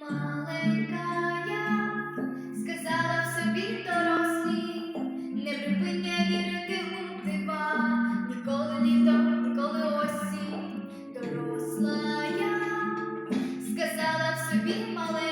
Маленька я сказала в собі дорослі, не припиняй вірити у дива, ніколи літо, ніколи осінь. Доросла я сказала в собі маленька.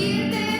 You.